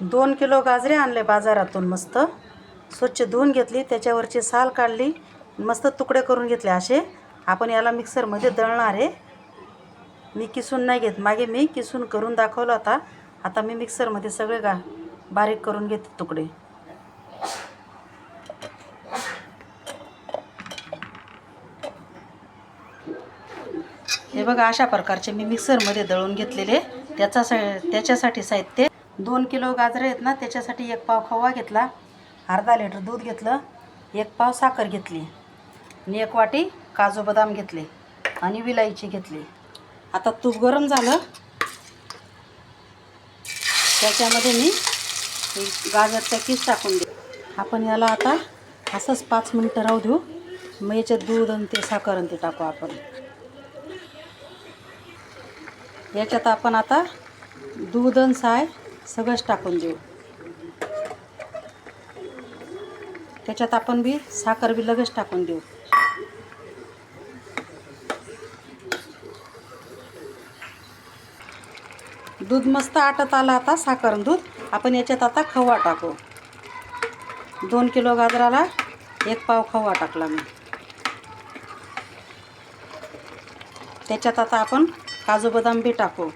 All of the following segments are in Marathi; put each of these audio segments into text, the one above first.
दोन किलो गाजरे आणले बाजारातून मस्त. स्वच्छ धुवून घेतली त्याच्यावरची साल काढली मस्त तुकडे करून घेतले असे. आपण याला मिक्सरमध्ये दळणार आहे. मी किसून नाही घेत. मागे मी किसून करून दाखवला होता आता मी मिक्सरमध्ये सगळे गा बारीक करून घेते तुकडे. हे बघा अशा प्रकारचे मी मिक्सरमध्ये दळून घेतलेले. त्याचा सा त्याच्यासाठी साहित्य दोन किलो गाजरं आहेत ना त्याच्यासाठी एक पाव खवा घेतला अर्धा लिटर दूध घेतलं एक पाव साखर घेतली आणि एक वाटी काजू बदाम घेतले आणि विलायची घेतली. आता तूप गरम झालं. त्याच्यामध्ये मी गाजरचा किस टाकून दे आपण याला आता असंच पाच मिनटं राहू देऊ. मग याच्यात दूध आणि ते साखर आणि ते टाकू आपण. याच्यात आपण आता दूध आणि साय सगळंच टाकून देऊ. त्याच्यात आपण बी साखर बी लगेच टाकून देऊ. दूध मस्त आटत आलं आता साखर आणि दूध. आपण याच्यात आता खवा टाकू. दोन किलो गाजराला एक पाव खवा टाकला मी. त्याच्यात आता आपण काजू बदाम बी टाकू.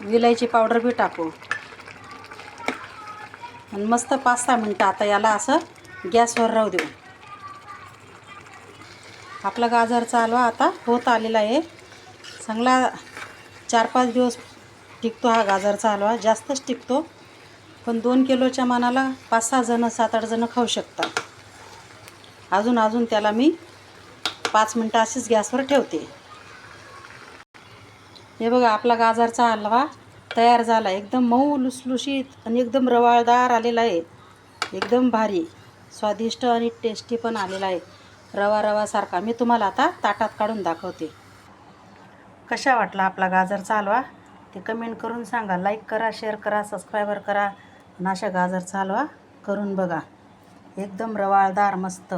विलायची पावडर बी टाकू. आणि मस्त पाच सहा मिनटं आता याला असं गॅसवर राहू देऊ. आपला गाजरचा हलवा आता होत आलेला आहे. चांगला चार पाच दिवस टिकतो हा गाजरचा हलवा जास्तच टिकतो. पण दोन किलोच्या मानाला पाच सहा जणं सात आठ जणं खाऊ शकतात. अजून अजून त्याला मी पाच मिनटं अशीच गॅसवर ठेवते. हे बघा आपला गाजरचा हलवा तयार झाला. एकदम मऊ लुसलुशीत आणि एकदम रवाळदार आलेला आहे. एकदम भारी स्वादिष्ट आणि टेस्टी पण आलेला आहे. रवा रवासारखा मी तुम्हाला आता ताटात काढून दाखवते. कशा वाटला आपला गाजरचा हलवा? ते कमेंट करून सांगा. लाईक करा शेअर करा सबस्क्रायबर करा. आणि अशा गाजरचा हलवा करून बघा. एकदम रवाळदार मस्त.